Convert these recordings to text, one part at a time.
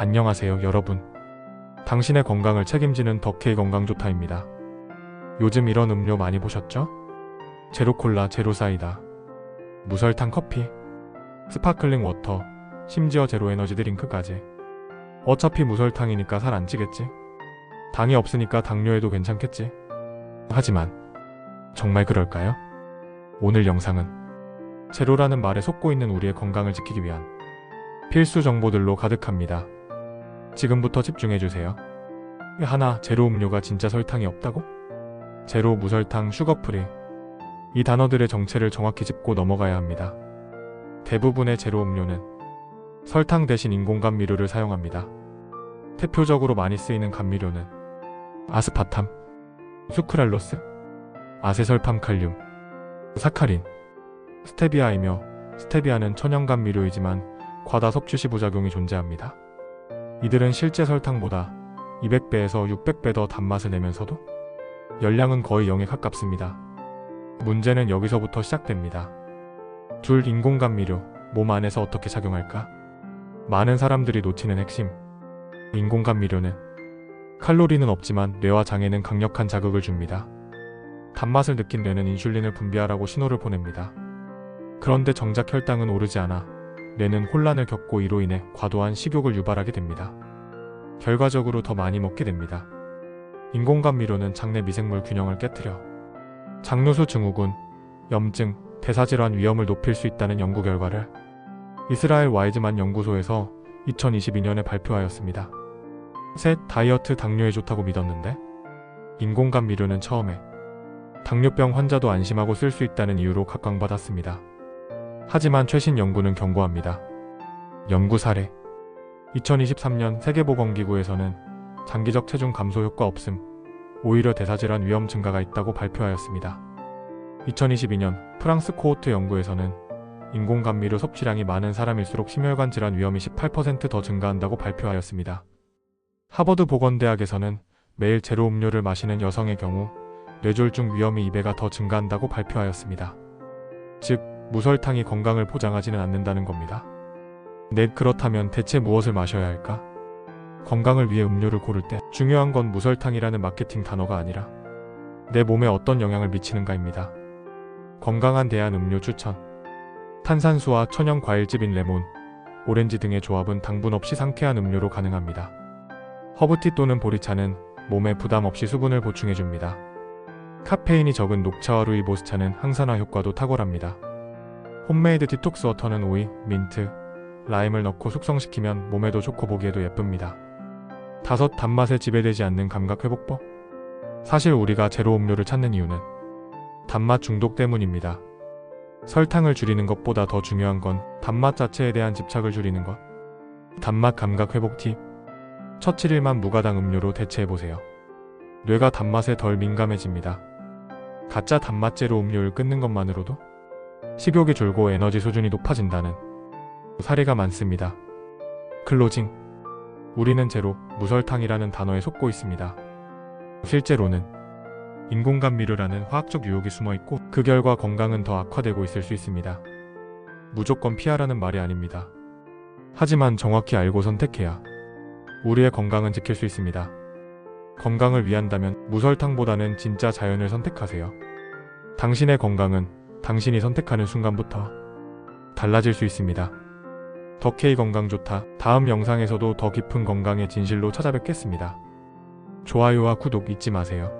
안녕하세요, 여러분. 당신의 건강을 책임지는 덕케이 건강조타입니다. 요즘 이런 음료 많이 보셨죠? 제로콜라, 제로사이다, 무설탕 커피, 스파클링 워터, 심지어 제로 에너지 드링크까지. 어차피 무설탕이니까 살 안 찌겠지? 당이 없으니까 당뇨에도 괜찮겠지? 하지만, 정말 그럴까요? 오늘 영상은 제로라는 말에 속고 있는 우리의 건강을 지키기 위한 필수 정보들로 가득합니다. 지금부터 집중해주세요. 하나, 제로 음료가 진짜 설탕이 없다고? 제로, 무설탕, 슈거프리. 이 단어들의 정체를 정확히 짚고 넘어가야 합니다. 대부분의 제로 음료는 설탕 대신 인공 감 미료를 사용합니다. 대표적으로 많이 쓰이는 감미료는 아스파탐, 수크랄로스, 아세설팜칼륨, 사카린, 스테비아이며 스테비아는 천연 감미료이지만 과다 섭취 시 부작용이 존재합니다. 이들은 실제 설탕보다 200배에서 600배 더 단맛을 내면서도 열량은 거의 0에 가깝습니다. 문제는 여기서부터 시작됩니다. 둘 인공 감 미료, 몸 안에서 어떻게 작용할까? 많은 사람들이 놓치는 핵심. 인공 감 미료는 칼로리는 없지만 뇌와 장에는 강력한 자극을 줍니다. 단맛을 느낀 뇌는 인슐린을 분비하라고 신호를 보냅니다. 그런데 정작 혈당은 오르지 않아 뇌는 혼란을 겪고 이로 인해 과도한 식욕을 유발하게 됩니다. 결과적으로 더 많이 먹게 됩니다. 인공감 미료는 장내 미생물 균형을 깨뜨려 장누수 증후군, 염증, 대사질환 위험을 높일 수 있다는 연구 결과를 이스라엘 와이즈만 연구소에서 2022년에 발표하였습니다. 셋, 다이어트 당뇨에 좋다고 믿었는데 인공감 미료는 처음에 당뇨병 환자도 안심하고 쓸 수 있다는 이유로 각광받았습니다. 하지만 최신 연구는 경고합니다. 연구 사례 2023년 세계보건기구에서는 장기적 체중 감소 효과 없음, 오히려 대사질환 위험 증가가 있다고 발표하였습니다. 2022년 프랑스 코호트 연구에서는 인공감미료 섭취량이 많은 사람일수록 심혈관 질환 위험이 18%더 증가한다고 발표하였습니다. 하버드 보건대학에서는 매일 제로 음료를 마시는 여성의 경우 뇌졸중 위험이 2배가 더 증가한다고 발표하였습니다. 즉, 무설탕이 건강을 보장하지는 않는다는 겁니다. 네, 그렇다면 대체 무엇을 마셔야 할까? 건강을 위해 음료를 고를 때 중요한 건 무설탕이라는 마케팅 단어가 아니라 내 몸에 어떤 영향을 미치는가입니다. 건강한 대한 음료 추천. 탄산수와 천연 과일즙인 레몬, 오렌지 등의 조합은 당분 없이 상쾌한 음료로 가능합니다. 허브티 또는 보리차는 몸에 부담 없이 수분을 보충해줍니다. 카페인이 적은 녹차와 루이보스차는 항산화 효과도 탁월합니다. 홈메이드 디톡스 워터는 오이, 민트, 라임을 넣고 숙성시키면 몸에도 좋고 보기에도 예쁩니다. 다섯 단맛에 지배되지 않는 감각 회복법. 사실 우리가 제로 음료를 찾는 이유는 단맛 중독 때문입니다. 설탕을 줄이는 것보다 더 중요한 건 단맛 자체에 대한 집착을 줄이는 것. 단맛 감각 회복 팁. 첫 7일만 무가당 음료로 대체해보세요. 뇌가 단맛에 덜 민감해집니다. 가짜 단맛제로 음료를 끊는 것만으로도 식욕이 줄고 에너지 수준이 높아진다는 사례가 많습니다. 클로징. 우리는 제로, 무설탕이라는 단어에 속고 있습니다. 실제로는 인공감미료라는 화학적 유혹이 숨어 있고 그 결과 건강은 더 악화되고 있을 수 있습니다. 무조건 피하라는 말이 아닙니다. 하지만 정확히 알고 선택해야 우리의 건강은 지킬 수 있습니다. 건강을 위한다면 무설탕보다는 진짜 자연을 선택하세요. 당신의 건강은 당신이 선택하는 순간부터 달라질 수 있습니다. 덕케이 건강 좋다. 다음 영상에서도 더 깊은 건강의 진실로 찾아뵙겠습니다. 좋아요와 구독 잊지 마세요.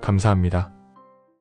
감사합니다.